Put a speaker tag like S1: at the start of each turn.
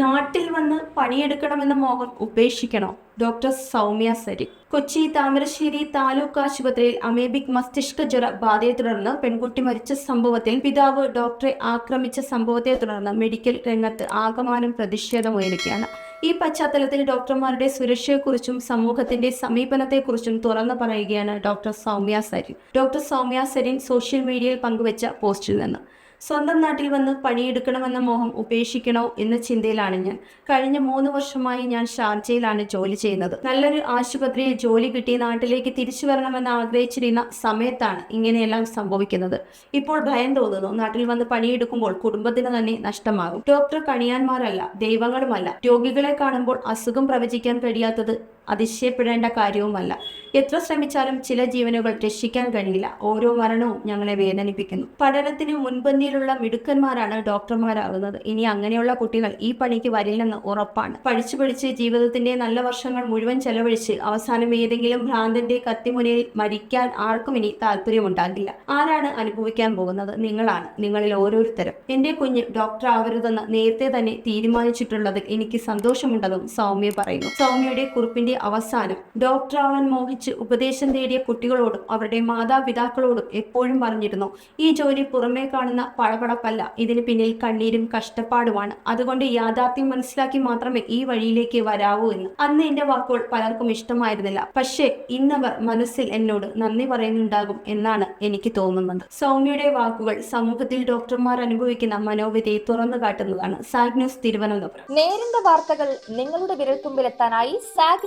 S1: നാട്ടിൽ വന്ന് പണിയെടുക്കണമെന്ന മോഹം ഉപേക്ഷിക്കണോ? ഡോക്ടർ സൗമ്യ സരി കൊച്ചി താമരശ്ശേരി താലൂക്ക് ആശുപത്രിയിൽ അമേബിക് മസ്തിഷ്ക ജ്വര ബാധയെ തുടർന്ന് പെൺകുട്ടി മരിച്ച സംഭവത്തിൽ പിതാവ് ഡോക്ടറെ ആക്രമിച്ച സംഭവത്തെ തുടർന്ന് മെഡിക്കൽ രംഗത്ത് ആകമാനം പ്രതിഷേധമുയരുകയാണ് ഈ പശ്ചാത്തലത്തിൽ ഡോക്ടർമാരുടെ സുരക്ഷയെക്കുറിച്ചും സമൂഹത്തിന്റെ സമീപനത്തെക്കുറിച്ചും തുറന്നു പറയുകയാണ് doctor Soumya Sarin. Doctor Soumya Sarin social മീഡിയയിൽ പങ്കുവച്ച പോസ്റ്റിൽ നിന്ന്. സ്വന്തം നാട്ടിൽ വന്ന് പണിയെടുക്കണമെന്ന മോഹം ഉപേക്ഷിക്കണോ എന്ന ചിന്തയിലാണ് ഞാൻ. കഴിഞ്ഞ മൂന്ന് വർഷമായി ഞാൻ ഷാർജയിലാണ് ജോലി ചെയ്യുന്നത്. നല്ലൊരു ആശുപത്രിയിൽ ജോലി കിട്ടി നാട്ടിലേക്ക് തിരിച്ചു വരണമെന്ന് ആഗ്രഹിച്ചിരുന്ന സമയത്താണ് ഇങ്ങനെയെല്ലാം സംഭവിക്കുന്നത്. ഇപ്പോൾ ഭയം തോന്നുന്നു. നാട്ടിൽ വന്ന് പണിയെടുക്കുമ്പോൾ കുടുംബത്തിന് തന്നെ നഷ്ടമാകും. ഡോക്ടർ കണിയാന്മാരല്ല ദൈവങ്ങളുമല്ല. രോഗികളെ കാണുമ്പോൾ അസുഖം പ്രവചിക്കാൻ കഴിയാത്തത് അതിശയപ്പെടേണ്ട കാര്യവുമല്ല. എത്ര ശ്രമിച്ചാലും ചില ജീവനുകൾ രക്ഷിക്കാൻ കഴിയില്ല. ഓരോ മരണവും ഞങ്ങളെ വേദനിപ്പിക്കുന്നു. പഠനത്തിന് മുൻപന്തിയിലുള്ള മിടുക്കന്മാരാണ് ഡോക്ടർമാരാകുന്നത്. ഇനി അങ്ങനെയുള്ള കുട്ടികൾ ഈ പണിക്ക് വരില്ലെന്ന് ഉറപ്പാണ്. പഠിച്ചു പഠിച്ച് ജീവിതത്തിന്റെ നല്ല വർഷങ്ങൾ മുഴുവൻ ചെലവഴിച്ച് അവസാനം ഏതെങ്കിലും ഭ്രാന്തന്റെ കത്തിമുനയിൽ മരിക്കാൻ ആർക്കും ഇനി താല്പര്യമുണ്ടാകില്ല. ആരാണ് അനുഭവിക്കാൻ പോകുന്നത്? നിങ്ങളാണ്. നിങ്ങളിൽ ഓരോരുത്തരും. എന്റെ കുഞ്ഞ് ഡോക്ടർ ആവരുതെന്ന് നേരത്തെ തന്നെ തീരുമാനിച്ചിട്ടുള്ളത് എനിക്ക് സന്തോഷമുണ്ടെന്നും സൗമ്യ പറയുന്നു. സൗമ്യയുടെ കുറിപ്പിന്റെ അവസാനം ഡോക്ടർ ആവാൻ മോഹിച്ച് ഉപദേശം തേടിയ കുട്ടികളോടും അവരുടെ മാതാപിതാക്കളോടും എപ്പോഴും പറഞ്ഞിരുന്നു ഈ ജോലി പുറമേ കാണുന്ന പഴപടപ്പല്ല ഇതിന് പിന്നിൽ കണ്ണീരും കഷ്ടപ്പാടുമാണ്. അതുകൊണ്ട് യാഥാർത്ഥ്യം മനസ്സിലാക്കി മാത്രമേ ഈ വഴിയിലേക്ക് വരാവൂ എന്ന് അന്ന് എന്റെ വാക്കുകൾ പലർക്കും ഇഷ്ടമായിരുന്നില്ല. പക്ഷേ ഇന്നവർ മനസ്സിൽ എന്നോട് നന്ദി പറയുന്നുണ്ടാകും എന്നാണ് എനിക്ക് തോന്നുന്നത്. സൗമ്യയുടെ വാക്കുകൾ സമൂഹത്തിൽ ഡോക്ടർമാർ അനുഭവിക്കുന്ന മനോവിധയെ തുറന്നു കാട്ടുന്നതാണ്. Zag news Thiruvananthapuram.
S2: നേരിന്റെ വാർത്തകൾ നിങ്ങളുടെ വിരൽത്തുമ്പിലെത്താനായി സാഗ്